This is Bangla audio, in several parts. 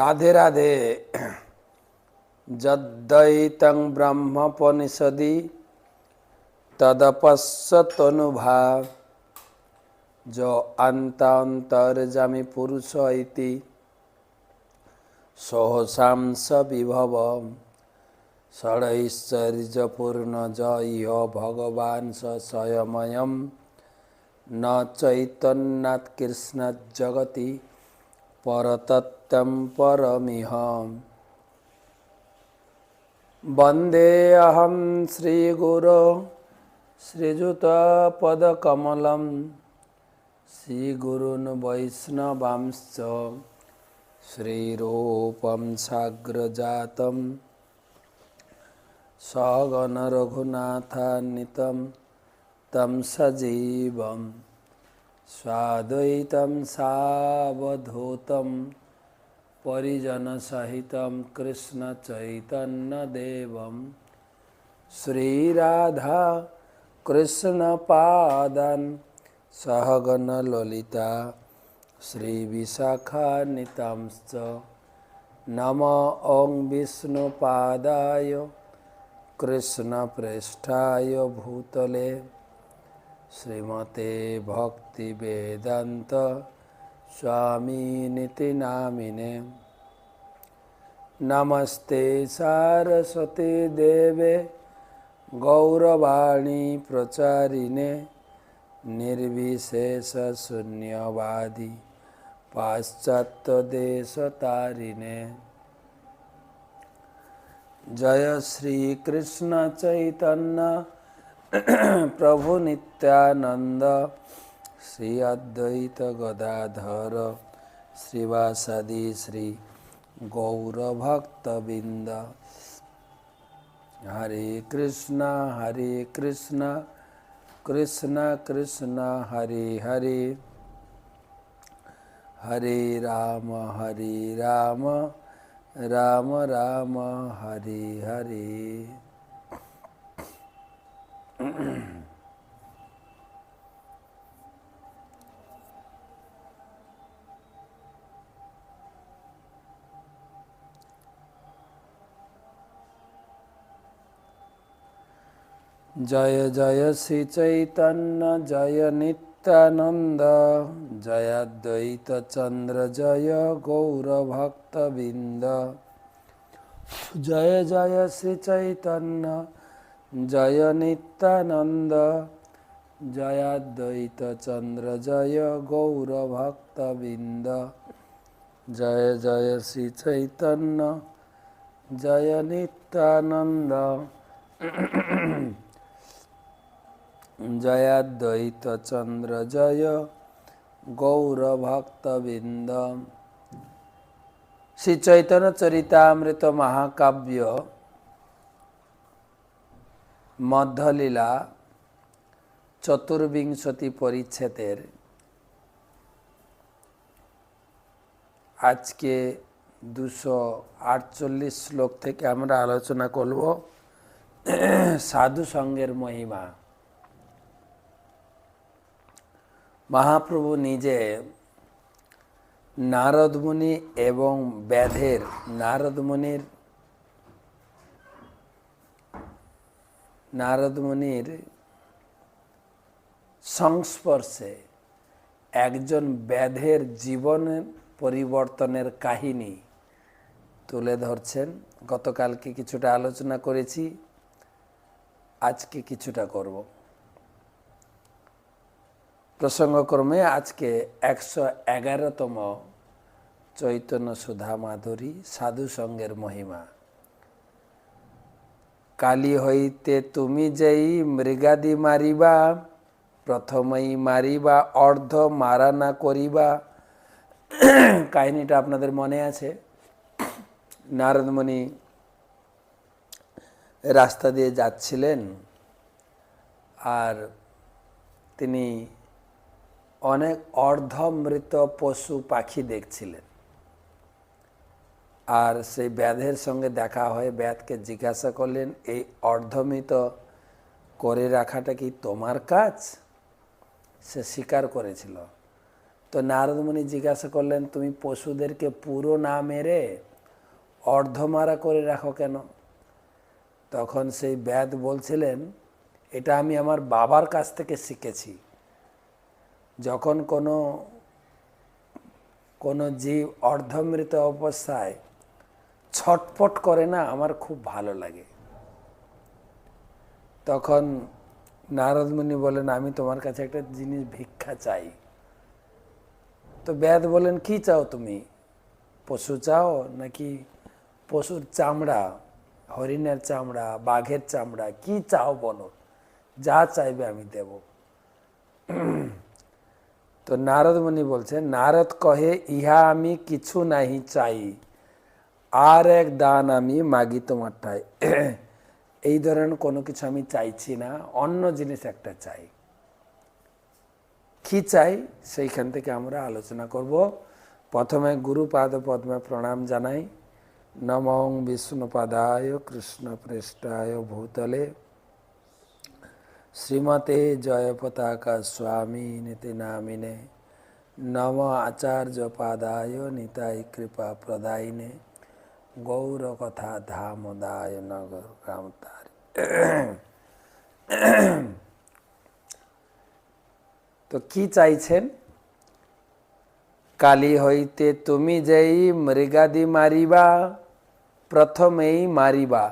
রাধে রাধে। যদ্বৈতং ব্রহ্মপনিষদি তদপশ্যতনুভাব য অন্তন্তর্জামি পুরুষ ইতি সহসাংস বিভব ষড়ৈশ্বর্যপূর্ণ জয় ভগবান স স্বয়ময়ম। ন চৈতন্যাৎ কৃষ্ণাৎ জগতি परतत्तं परमिहम् वन्देऽहं श्रीगुरो श्रीयुतपदकमलं श्रीगुरुन् वैष्णवांश्च श्रीरूपं साग्रजातं सगणरघुनाथान्वितं तं सजीवम् स्वाद्वैतं सावधूतं परिजनसहितं कृष्णचैतन्यदेवं श्रीराधा कृष्णपादान् सहगणललिता श्रीविशाखान्वितांश्च नम ॐ विष्णुपादाय कृष्णप्रेष्ठाय भूतले श्रीमते भक्तिवेदान्त स्वामिनिति नामिने नमस्ते सारस्वती देवे गौरवाणी प्रचारिणे निर्विशेषशून्यवादी पाश्चात्यदेशतारिणे जय श्रीकृष्ण चैतन्य प्रभु नित्यानंद श्री अद्वैत गदाधर श्रीवासदि श्री गौरभक्तबिंद हरे कृष्ण हरे कृष्ण कृष्ण कृष्ण हरे हरे। हरे राम हरे राम राम राम हरे हरे। जय जय श्री चैतन्य, जय नित्यानंद जय अद्वैत चंद्र, जय गौरभक्तबिंद जय जय श्री चैतन्य, जय नित्यानंद जय अद्वैत चंद्र, जय गौरभक्तबिंद जय जय श्री चैतन्य, जय नित्यानंद জয়াদ্বৈত চন্দ্র জয় গৌরভক্তবৃন্দ। শ্রী চৈতন্য চরিতামৃত মহাকাব্য মধ্যলীলা চতুর্বিংশতি পরিচ্ছেদের। আজকে দুশো আটচল্লিশ শ্লোক থেকে আমরা আলোচনা করব সাধু সঙ্গের মহিমা। মহাপ্রভু নিজে নারদমুনি এবং ব্যাধের নারদমুনির নারদমুনির সংস্পর্শে একজন ব্যাধের জীবনের পরিবর্তনের কাহিনী তুলে ধরছেন। গতকালকে কিছুটা আলোচনা করেছি, আজকে কিছুটা করব। প্রসঙ্গক্রমে আজকে একশো এগারোতম চৈতন্য সুধা মাধুরী সাধু সঙ্গের মহিমা। কালী হইতে তুমি যেই মৃগাদি মারিবা, প্রথমেই মারিবা, অর্ধ মারা না করিবা। কাহিনীটা আপনাদের মনে আছে? নারদমণি রাস্তা দিয়ে যাচ্ছিলেন আর তিনি অনেক অর্ধমৃত পশু পাখি দেখছিলেন। আর সেই ব্যাধের সঙ্গে দেখা হয়ে ব্যাধকে জিজ্ঞাসা করলেন, এই অর্ধমৃত করে রাখাটা কি তোমার কাজ? সে স্বীকার করেছিল। তো নারদমণি জিজ্ঞাসা করলেন, তুমি পশুদেরকে পুরো না মেরে অর্ধমারা করে রাখো কেন? তখন সেই ব্যাদ বলছিলেন, এটা আমি আমার বাবার কাছ থেকে শিখেছি। যখন কোনো কোনো জীব অর্ধমৃত অবস্থায় ছটপট করে না, আমার খুব ভালো লাগে। তখন নারদমণি বলেন, আমি তোমার কাছে একটা জিনিস ভিক্ষা চাই। তো ব্যাদ বলেন, কি চাও তুমি? পশু চাও নাকি পশুর চামড়া, হরিণের চামড়া, বাঘের চামড়া? কি চাও বলো? যা চাইবে আমি দেব। তো নারদ মুনি বলছেন, নারদ কহে, ইহা আমি কিছু নাহি চাই। আর এক দান আমি মাগি তোমারটাই এই ধরনের কোনো কিছু আমি চাইছি না, অন্য জিনিস একটা চাই। কি চাই? সেইখান থেকে আমরা আলোচনা করব। প্রথমে গুরুপাদ পদ্মে প্রণাম জানাই। নমং বিষ্ণুপাদায় কৃষ্ণ পৃষ্ঠায় ভূতলে। শ্রীমতে জয় পতাকা স্বামী নীতি নামিনে, নম আচার্য পাদায় নিতাই কৃপা প্রদায়িনে। গৌর কথা ধামদায় নগর কামতারি তো কি চাইছেন? কালি হইতে তুমি যেই মৃগাদি মারিবা, প্রথমেই মারিবা,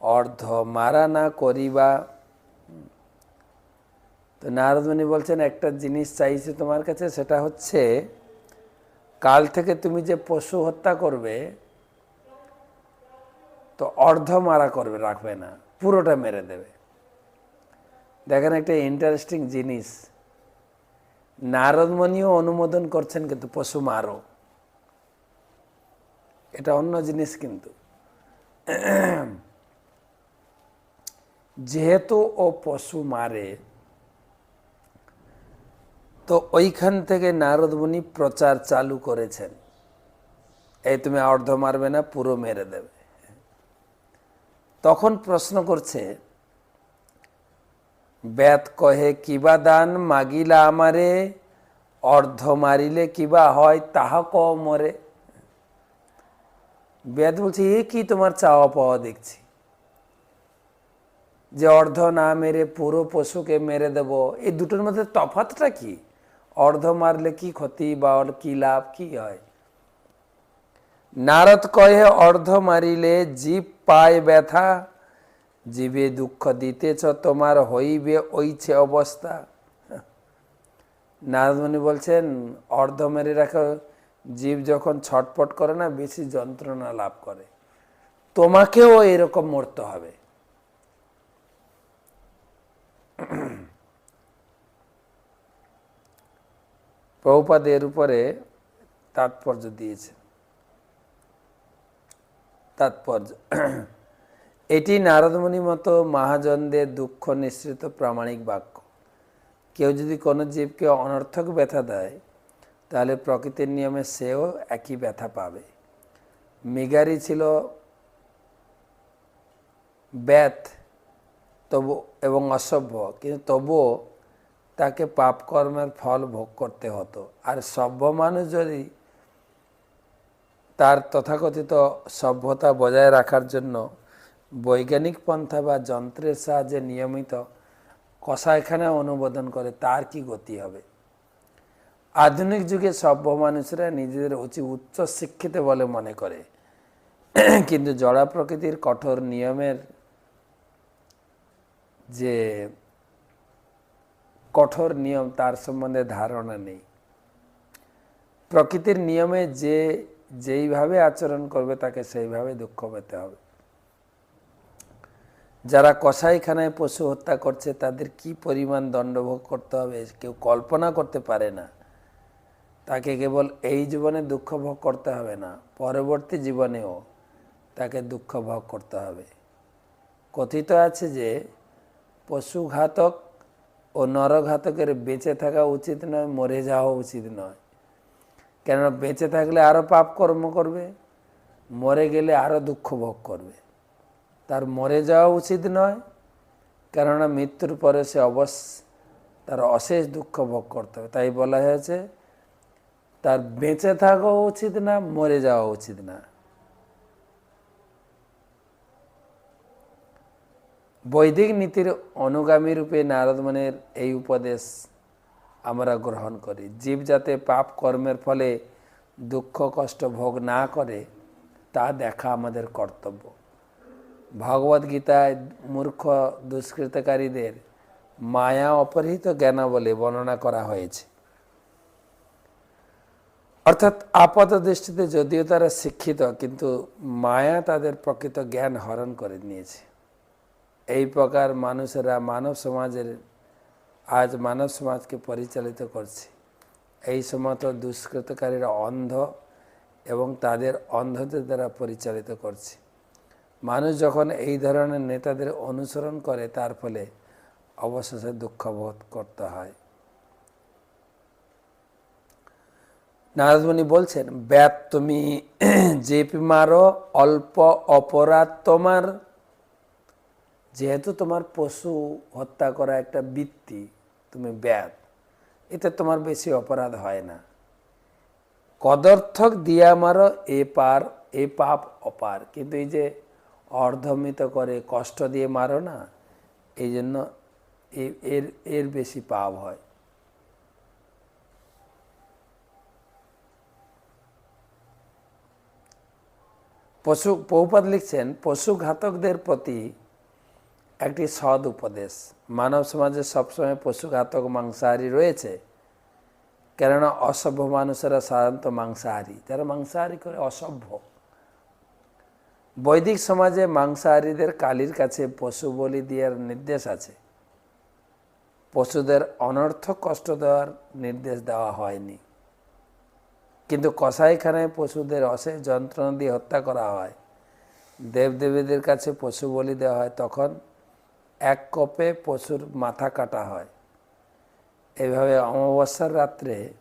অর্ধ মারা না করিবা। তো নারদমণি বলছেন, একটা জিনিস চাইছে তোমার কাছে, সেটা হচ্ছে, কাল থেকে তুমি যে পশু হত্যা করবে, তো অর্ধ মারা করবে, রাখবে না, পুরোটা মেরে দেবে। দেখেন একটা ইন্টারেস্টিং জিনিস। নারদমণিও অনুমোদন করছেন কিন্তু পশু মারো এটা অন্য জিনিস কিন্তু। যেহেতু ও পশু মারে তো ওইখান থেকে নারদমণি প্রচার চালু করেছেন। এই তুমি অর্ধ মারবে না, পুরো মেরে দেবে। তখন প্রশ্ন করছে বেদ কহে কিবা দান মাগিলা আমারে, অর্ধ মারিলে কিবা হয় তাহা ক মরে? বেদ বলছে, এ কি তোমার চাওয়া পাওয়া দেখছি? যে অর্ধ না মেরে পুরো পশুকে মেরে দেব, এই দুটোর মধ্যে তফাতটা কি? অর্ধ মারলে কি ক্ষতি বা কি লাভ, কি হয়? নারদ কহে, অর্ধ মারিলে জীব পায় ব্যথা, জীবে দুঃখ দিতেছ, তোমার হইবে ওইছে অবস্থা। নারদমণি বলছেন, অর্ধ মেরে রাখো, জীব যখন ছটপট করে না, বেশি যন্ত্রণা লাভ করে। তোমাকেও এরকম মরতে হবে। প্রভুপাদ এর উপরে তাৎপর্য দিয়েছে। তাৎপর্য। এটি নারদমণি মতো মহাজনদের দুঃখ নিঃসৃত প্রামাণিক বাক্য। কেউ যদি কোনো জীবকে অনর্থক ব্যথা দেয়, তাহলে প্রকৃতির নিয়মে সেও একই ব্যথা পাবে। মেগারি ছিল ব্যাথ তবু এবং অসভ্য, কিন্তু তবুও তাকে পাপকর্মের ফল ভোগ করতে হতো। আর সভ্য মানুষ যদি তার তথাকথিত সভ্যতা বজায় রাখার জন্য বৈজ্ঞানিক পন্থা বা যন্ত্রের সাহায্যে নিয়মিত কষাইখানা অনুমোদন করে, তার কি গতি হবে? আধুনিক যুগে সভ্য মানুষরা নিজেদের অতি উচ্চ শিক্ষিত বলে মনে করে। কিন্তু জড়া প্রকৃতির কঠোর নিয়মের যে কঠোর নিয়ম তার সম্বন্ধে ধারণা নেই। প্রকৃতির নিয়মে যে, যেইভাবে আচরণ করবে তাকে সেইভাবে দুঃখ পেতে হবে। যারা কসাইখানায় পশু হত্যা করছে তাদের কি পরিমাণ দণ্ডভোগ করতে হবে কেউ কল্পনা করতে পারে না। তাকে কেবল এই জীবনে দুঃখ ভোগ করতে হবে না, পরবর্তী জীবনেও তাকে দুঃখ ভোগ করতে হবে। কথিত আছে যে, পশুঘাতক ও নরঘাতকের বেঁচে থাকা উচিত নয়, মরে যাওয়া উচিত নয়। কেননা বেঁচে থাকলে আরও পাপ কর্ম করবে, মরে গেলে আরও দুঃখ ভোগ করবে। তার মরে যাওয়া উচিত নয়, কেননা মৃত্যুর পরে সে অবশ্য তার অশেষ দুঃখ ভোগ করতে হবে। তাই বলা হয়েছে, তার বেঁচে থাকা উচিত না, মরে যাওয়া উচিত না। বৈদিক নীতির অনুগামী রূপে নারদমনের এই উপদেশ আমরা গ্রহণ করি। জীব যাতে পাপ কর্মের ফলে দুঃখ, কষ্ট ভোগ না করে, তা দেখা আমাদের কর্তব্য। ভগবদ গীতায় মূর্খ দুষ্কৃতকারীদের মায়া অপরিহিত জ্ঞানা বলে বর্ণনা করা হয়েছে। অর্থাৎ আপাত দৃষ্টিতে যদিও তারা শিক্ষিত, কিন্তু মায়া তাদের প্রকৃত জ্ঞান হরণ করে নিয়েছে। এই প্রকার মানুষেরা মানব সমাজের আজ মানব সমাজকে পরিচালিত করছে। এই সমস্ত দুষ্কৃতকারীরা অন্ধ এবং তাদের অন্ধদের দ্বারা পরিচালিত করছে। মানুষ যখন এই ধরনের নেতাদের অনুসরণ করে, তার ফলে অবশেষে দুঃখবোধ করতে হয়। নারদমণি বলছেন ব্যাপ তুমি জেপি মারো, অল্প অপরাধ তোমার যেহেতু তোমার পশু হত্যা করা একটা বৃত্তি, তুমি ব্যাপ এতে তোমার বেশি অপরাধ হয় না। কদর্থক দিয়া মারো এ পার, এ পাপ অপার। কিন্তু এই যে অর্ধমিত করে কষ্ট দিয়ে মারো না, এই জন্য এর এর বেশি পাপ হয়। পশু, পৌপাত লিখছেন পশু ঘাতকদের প্রতি একটি সৎ উপদেশ। মানব সমাজে সবসময় পশুঘাতক মাংসাহারী রয়েছে। কেননা অসভ্য মানুষেরা সাধারণত মাংসাহারী। যারা মাংসাহারী করে অসভ্য। বৈদিক সমাজে মাংসাহারীদের কালীর কাছে পশু বলি দেওয়ার নির্দেশ আছে। পশুদের অনর্থক কষ্ট দেওয়ার নির্দেশ দেওয়া হয়নি। কিন্তু কসাইখানায় পশুদের অশেষ যন্ত্রণা দিয়ে হত্যা করা হয়। দেবদেবীদের কাছে পশু বলি দেওয়া হয় তখন এক কপে পশুর মাথা কাটা হয়। এভাবে অমাবস্যার রাত্রে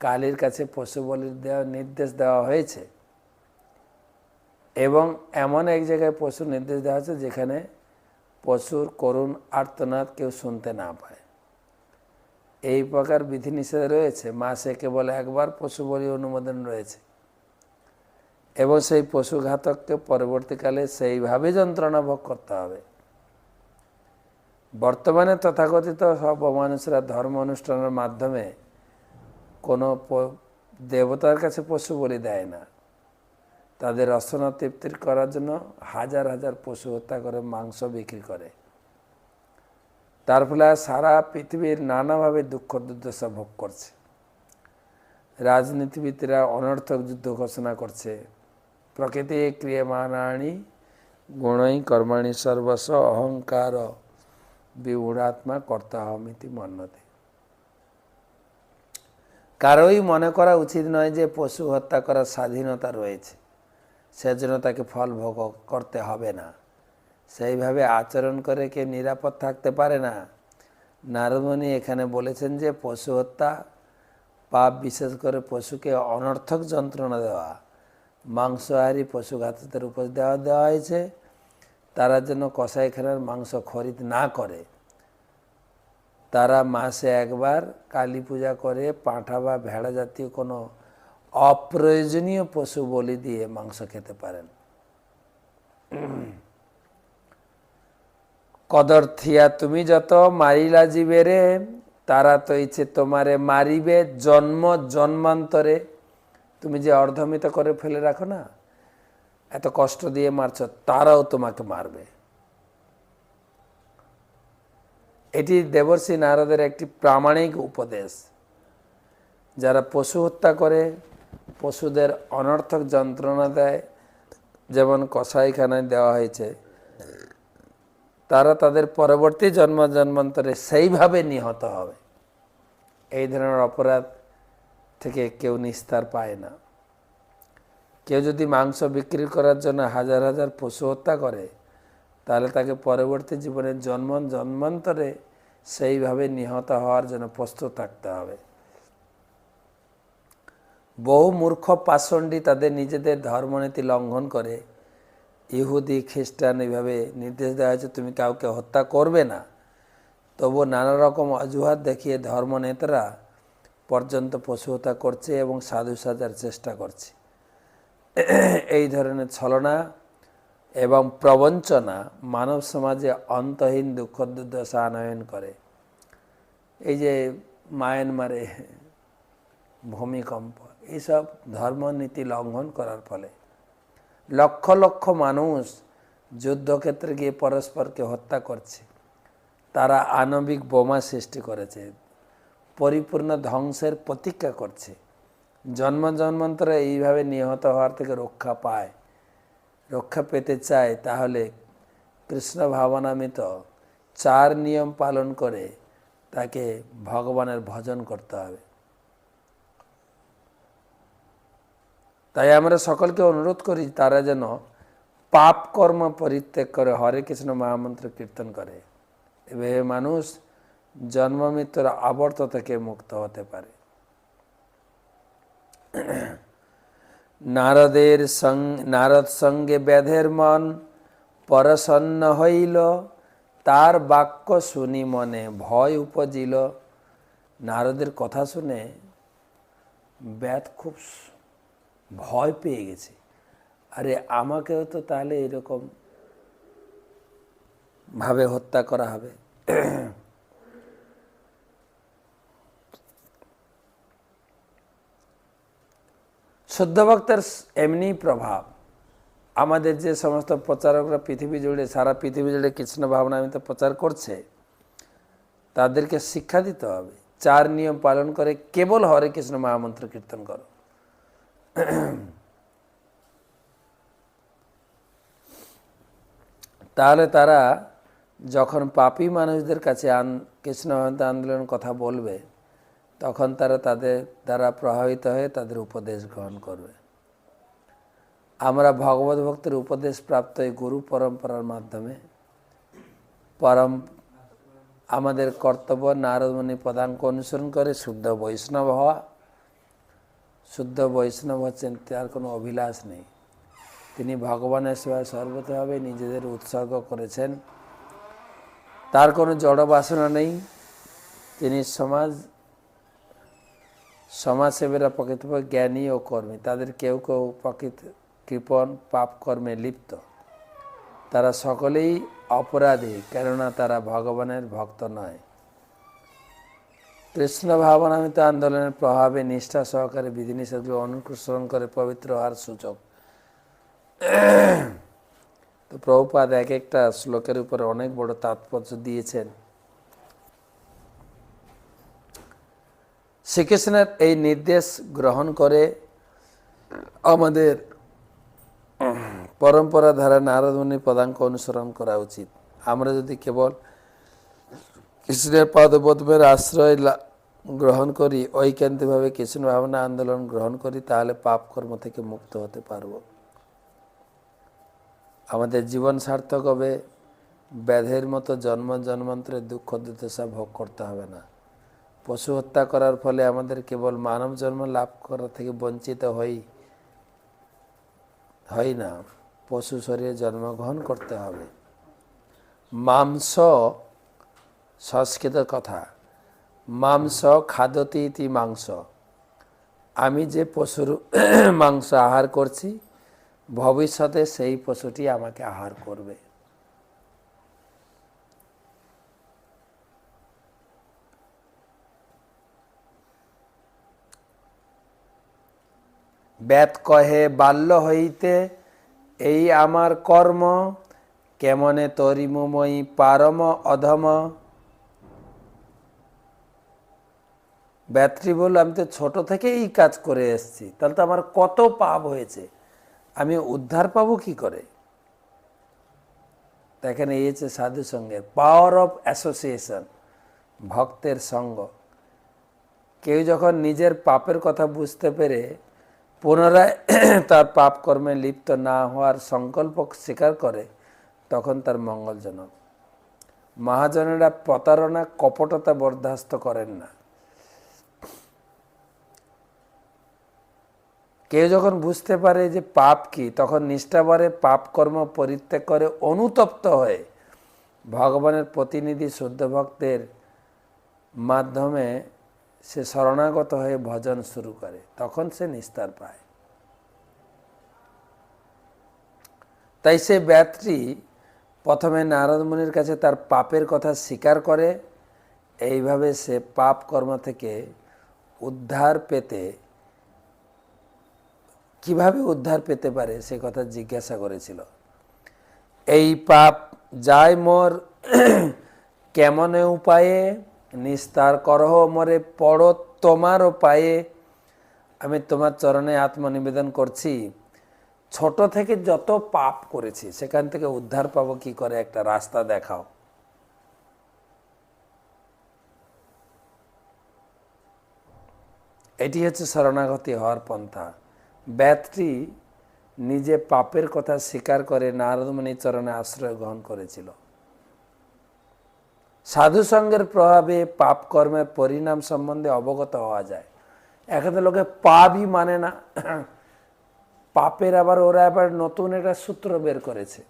কালীর কাছে পশু বলি দেওয়ার নির্দেশ দেওয়া হয়েছে এবং এমন এক জায়গায় পশুর নির্দেশ দেওয়া হয়েছে যেখানে পশুর করুণ আর্তনাদ কেউ শুনতে না পায়। এই প্রকার বিধিনিষেধ রয়েছে। মাসে কেবল একবার পশু বলি অনুমোদন রয়েছে এবং সেই পশুঘাতককে পরবর্তীকালে সেইভাবে যন্ত্রণা ভোগ করতে হবে। বর্তমানে তথাকথিত সব মানুষরা ধর্ম অনুষ্ঠানের মাধ্যমে কোনো দেবতার কাছে পশু বলি দেয় না। তাদের রসনা তৃপ্তির করার জন্য হাজার হাজার পশু হত্যা করে, মাংস বিক্রি করে। তার ফলে সারা পৃথিবীর নানাভাবে দুঃখ দুর্দশা ভোগ করছে। রাজনীতিবিদরা অনর্থক যুদ্ধ ঘোষণা করছে। প্রকৃতি ক্রিয়মাণানি গুণই কর্মাণী সর্বস্ব অহংকার। বিমূঢ়াত্মা কর্তা হমিতি মন্যতে কারোই মনে করা উচিত নয় যে পশু হত্যা করার স্বাধীনতা রয়েছে। সেজন্য তাকে ফল ভোগ করতে হবে না। সেইভাবে আচরণ করে কেউ নিরাপদ থাকতে পারে না। নারদমণি এখানে বলেছেন যে পশু হত্যা পাপ, বিশেষ করে পশুকে অনর্থক যন্ত্রণা দেওয়া, মাংসহারী পশুঘাতদের উপর দেওয়া দেওয়া হয়েছে। তারা যেন কষাইখানার মাংস খরিদ না করে। তারা মাসে একবার কালী পূজা করে, পাঁঠা বা ভেড়া জাতীয় কোনো অপ্রয়োজনীয় পশু বলি দিয়ে মাংস খেতে পারেন। কদর থিয়া তুমি যত মারিলা জীবেরে তারা তো ইচ্ছে তোমারে মারিবে জন্ম জন্মান্তরে। তুমি যে অর্ধমিত করে ফেলে রাখো না? এত কষ্ট দিয়ে মারছ, তারাও তোমাকে মারবে। এটি দেবর্ষী নারদের একটি প্রামাণিক উপদেশ। যারা পশু হত্যা করে, পশুদের অনর্থক যন্ত্রণা দেয়, যেমন কষাইখানায় দেওয়া হয়েছে, তারা তাদের পরবর্তী জন্ম জন্মান্তরে সেইভাবে নিহত হবে। এই ধরনের অপরাধ থেকে কেউ নিস্তার পায় না। কেউ যদি মাংস বিক্রি করার জন্য হাজার হাজার পশু হত্যা করে, তাহলে তাকে পরবর্তী জীবনে জন্ম জন্মান্তরে সেইভাবে নিহত হওয়ার জন্য প্রস্তুত থাকতে হবে। বহু মূর্খ পাষণ্ডী তাদের নিজেদের ধর্মনীতি লঙ্ঘন করে। ইহুদি, খ্রিস্টান এইভাবে নির্দেশ দেওয়া হয়েছে, তুমি কাউকে হত্যা করবে না। তবু নানা রকম অজুহাত দেখিয়ে ধর্মনেতারা পর্যন্ত পশু হত্যা করছে এবং সাধু সাজার চেষ্টা করছে। এই ধরনের ছলনা এবং প্রবঞ্চনা মানব সমাজে অন্তহীন দুঃখ দুর্দশা আনয়ন করে। এই যে মায়ানমারে ভূমিকম্প এইসব ধর্মনীতি লঙ্ঘন করার ফলে লক্ষ লক্ষ মানুষ যুদ্ধক্ষেত্রে গিয়ে পরস্পরকে হত্যা করছে। তারা আণবিক বোমা সৃষ্টি করেছে, পরিপূর্ণ ধ্বংসের প্রতীক্ষা করছে। জন্ম জন্মান্তরে এইভাবে নিহত হওয়ার থেকে রক্ষা পায়, রক্ষা পেতে চায়, তাহলে কৃষ্ণ ভাবনামিত চার নিয়ম পালন করে তাকে ভগবানের ভজন করতে হবে। তাই আমরা সকলকে অনুরোধ করি, তারা যেন পাপ কর্ম পরিত্যাগ করে হরে কৃষ্ণ মহামন্ত্র কীর্তন করে। এভাবে মানুষ জন্ম মৃত্যুর আবর্ত থেকে মুক্ত হতে পারে। নারদের সং, নারদ সঙ্গে ব্যাধের মন পরসন্ন হইল, তার বাক্য শুনি মনে ভয় উপজিল। নারদের কথা শুনে ব্যাধ খুব ভয় পেয়ে গেছে। আরে আমাকেও তো তাহলে এরকম ভাবে হত্যা করা হবে। শুদ্ধ ভক্তের এমনি প্রভাব। আমাদের যে সমস্ত প্রচারকরা পৃথিবী জুড়ে, সারা পৃথিবী জুড়ে কৃষ্ণ ভাবনামিত প্রচার করছে, তাদেরকে শিক্ষা দিতে হবে। চার নিয়ম পালন করে কেবল হরে কৃষ্ণ মহামন্ত্র কীর্তন করো। তাহলে তারা যখন পাপী মানুষদের কাছে আন কৃষ্ণ আন্দোলন কথা বলবে তখন তারা তাদের দ্বারা প্রভাবিত হয়ে তাদের উপদেশ গ্রহণ করবে। আমরা ভগবত ভক্তের উপদেশ প্রাপ্ত এই গুরু পরম্পরার মাধ্যমে পরম আমাদের কর্তব্য নারদমণি পদাঙ্ক অনুসরণ করে শুদ্ধ বৈষ্ণব হওয়া। শুদ্ধ বৈষ্ণব হচ্ছেন, তার কোনো অভিলাষ নেই। তিনি ভগবানের সেবায় সর্বতভাবে নিজেদের উৎসর্গ করেছেন। তার কোনো জড় বাসনা নেই। তিনি সমাজ সমাজসেবীরা প্রকৃতপক্ষে জ্ঞানী ও কর্মী। তাদের কেউ কেউ প্রকৃত কৃপণ, পাপ কর্মে লিপ্ত। তারা সকলেই অপরাধী, কেননা তারা ভগবানের ভক্ত নয়। কৃষ্ণ ভাবনামিত আন্দোলনের প্রভাবে নিষ্ঠা সহকারে বিধিনিষেধগুলো অনুসরণ করে পবিত্র হওয়ার সূচক। তো প্রভুপাদ এক একটা শ্লোকের উপরে অনেক বড় তাৎপর্য দিয়েছেন। শ্রীকৃষ্ণের এই নির্দেশ গ্রহণ করে আমাদের পরম্পরা ধারা নারদমণির পদাঙ্ক অনুসরণ করা উচিত। আমরা যদি কেবল কৃষ্ণের পদপদ্মের আশ্রয় গ্রহণ করি, ঐকান্তিকভাবে কৃষ্ণ ভাবনা আন্দোলন গ্রহণ করি, তাহলে পাপ কর্ম থেকে মুক্ত হতে পারব। আমাদের জীবন সার্থক হবে, ব্যাধের মতো জন্ম জন্মান্তরের দুঃখ দুর্দশা ভোগ করতে হবে না। পশু হত্যা করার ফলে আমাদের কেবল মানব জন্ম লাভ করা থেকে বঞ্চিত হই হয় না। পশু শরীরে জন্মগ্রহণ করতে হবে। মাংস সংস্কৃত কথা। মাংস খাদতি ইতি মাংস। আমি যে পশুর মাংস আহার করছি, ভবিষ্যতে সেই পশুটি আমাকে আহার করবে। ব্যাত কহে, বাল্য হইতে এই আমার কর্ম, কেমনে তরিমুময়ী পারম অধম? ব্যাত্রী বলল, আমি তো ছোট থেকে এই কাজ করে এসছি। তাহলে তো আমার কত পাপ হয়েছে। আমি উদ্ধার পাবো কি করে? দেখেন এই হচ্ছে সাধু সঙ্গের পাওয়ার অফ অ্যাসোসিয়েশন ভক্তের সঙ্গ। কেউ যখন নিজের পাপের কথা বুঝতে পেরে পুনরায় তার পাপ কর্মে লিপ্ত না হওয়ার সংকল্প স্বীকার করে, তখন তার মঙ্গলজনক। মহাজনেরা প্রতারণা, কপটতা বরদাস্ত করেন না। কেউ যখন বুঝতে পারে যে পাপ কি, তখন নিষ্ঠাবারে পাপ কর্ম পরিত্যাগ করে অনুতপ্ত হয়ে ভগবানের প্রতিনিধি শুদ্ধ ভক্তের মাধ্যমে সে শরণাগত হয়ে ভজন শুরু করে, তখন সে নিস্তার পায়। তাই সে ব্যাতটি প্রথমে নারদ মুনির কাছে তার পাপের কথা স্বীকার করে, এইভাবে সে পাপ কর্ম থেকে উদ্ধার পেতে, কীভাবে উদ্ধার পেতে পারে সে কথা জিজ্ঞাসা করেছিল। এই পাপ যায় মোর কেমনে উপায়ে? নিস্তার করহ মরে পড়ো তোমারও পায়ে আমি তোমার চরণে আত্মনিবেদন করছি। ছোট থেকে যত পাপ করেছি, সেখান থেকে উদ্ধার পাবো কি করে? একটা রাস্তা দেখাও। এটি হচ্ছে শরণাগতি হওয়ার পন্থা। ব্যাথটি নিজে পাপের কথা স্বীকার করে নারদমণি চরণে আশ্রয় গ্রহণ করেছিল। সাধু সঙ্গের প্রভাবে পাপ কর্মের পরিণাম সম্বন্ধে অবগত হওয়া যায়। এখানে লোকে পাপই মানে না। পাপের আবার ওরা আবার নতুন একটা সূত্র বের করেছে।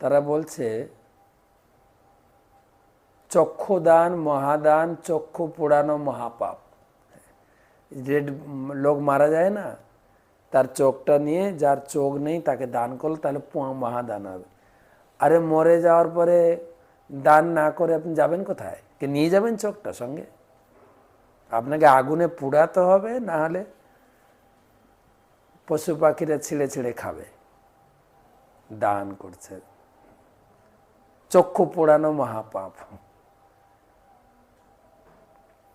তারা বলছে, চক্ষুদান, মহাদান, চক্ষু পোড়ানো মহাপাপ। রেড লোক মারা যায় না, তার চোখটা নিয়ে যার চোখ নেই তাকে দান করল, তাহলে মহাদান হবে। আরে মরে যাওয়ার পরে দান না করে আপনি যাবেন কোথায়? কে নিয়ে যাবেন চোখটা সঙ্গে? আপনাকে আগুনে পুড়াতে হবে, না হলে পশু পাখিরা ছিঁড়ে ছিঁড়ে খাবে। দান করছে। চক্ষু পোড়ানো মহাপাপ।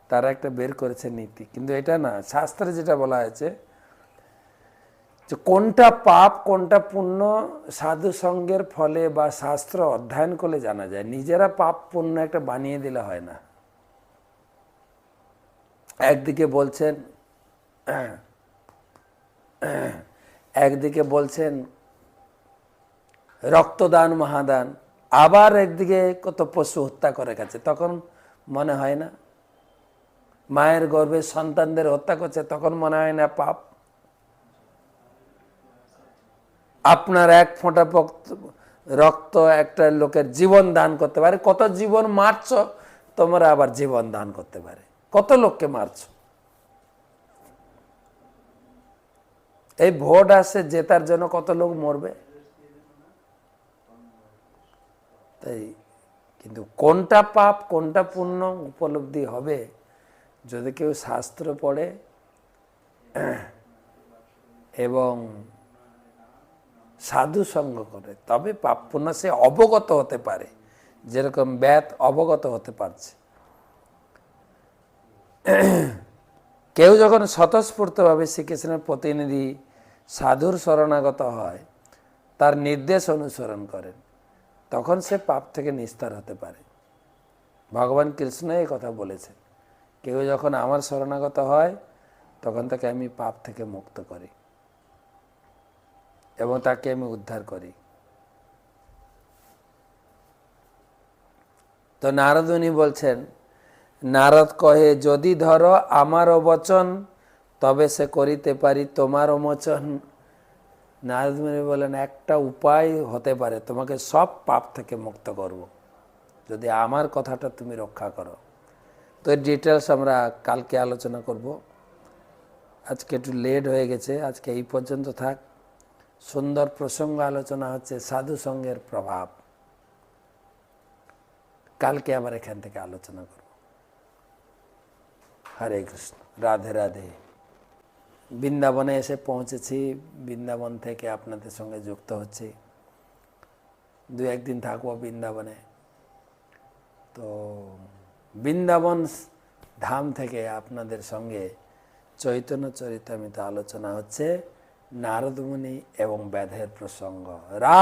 তারা একটা বের করেছে নীতি। কিন্তু এটা না, শাস্ত্রে যেটা বলা হয়েছে যে কোনটা পাপ, কোনটা পুণ্য সাধু সঙ্গের ফলে বা শাস্ত্র অধ্যয়ন করলে জানা যায়। নিজেরা পাপ, পুণ্য একটা বানিয়ে দিলে হয় না। একদিকে বলছেন একদিকে বলছেন, রক্তদান, মহাদান। আবার একদিকে কত পশু হত্যা করে গেছে, তখন মনে হয় না? মায়ের গর্ভে সন্তানদের হত্যা করছে, তখন মনে হয় না পাপ। আপনার এক ফোঁটা রক্ত একটা লোকের জীবন দান করতে পারে। কত জীবন মারছ, তোমরা আবার জীবন দান করতে পারে। কত লোককে মারছ। এই ভোট আসে, জেতার জন্য কত লোক মরবে? তাই কিন্তু কোনটা পাপ, কোনটা পুণ্য উপলব্ধি হবে? যদি কেউ শাস্ত্র পড়ে, এবং সাধু সঙ্গ করে, তবে পাপ পুণ্য সে অবগত হতে পারে, যেরকম ব্যাত অবগত হতে পারছে। কেউ যখন স্বতঃস্ফূর্তভাবে শ্রীকৃষ্ণের প্রতিনিধি সাধুর শরণাগত হয়, তার নির্দেশ অনুসরণ করেন, তখন সে পাপ থেকে নিস্তার হতে পারে। ভগবান কৃষ্ণ এই কথা বলেছেন, কেউ যখন আমার শরণাগত হয়, তখন তাকে আমি পাপ থেকে মুক্ত করি। এবং তাকে আমি উদ্ধার করি। তো নারদুনি বলছেন, নারদ কহে, যদি ধরো আমার অবচন, তবে সে করিতে পারি তোমার মোচন নারদমুনি বলেন একটা উপায় হতে পারে, তোমাকে সব পাপ থেকে মুক্ত করব। যদি আমার কথাটা তুমি রক্ষা করো। তো এর ডিটেলস আমরা কালকে আলোচনা করব। আজকে একটু লেট হয়ে গেছে, আজকে এই পর্যন্ত থাক। সুন্দর প্রসঙ্গ আলোচনা হচ্ছে সাধু সঙ্গের প্রভাব। কালকে আবার এখান থেকে আলোচনা করব। হরে কৃষ্ণ, রাধে রাধে। বৃন্দাবনে এসে পৌঁছেছি, বৃন্দাবন থেকে আপনাদের সঙ্গে যুক্ত হচ্ছি। দু একদিন থাকব বৃন্দাবনে। তো বৃন্দাবন ধাম থেকে আপনাদের সঙ্গে চৈতন্য চরিতামিত আলোচনা হচ্ছে। নারদমণি এবং ব্যাধের প্রসঙ্গ রা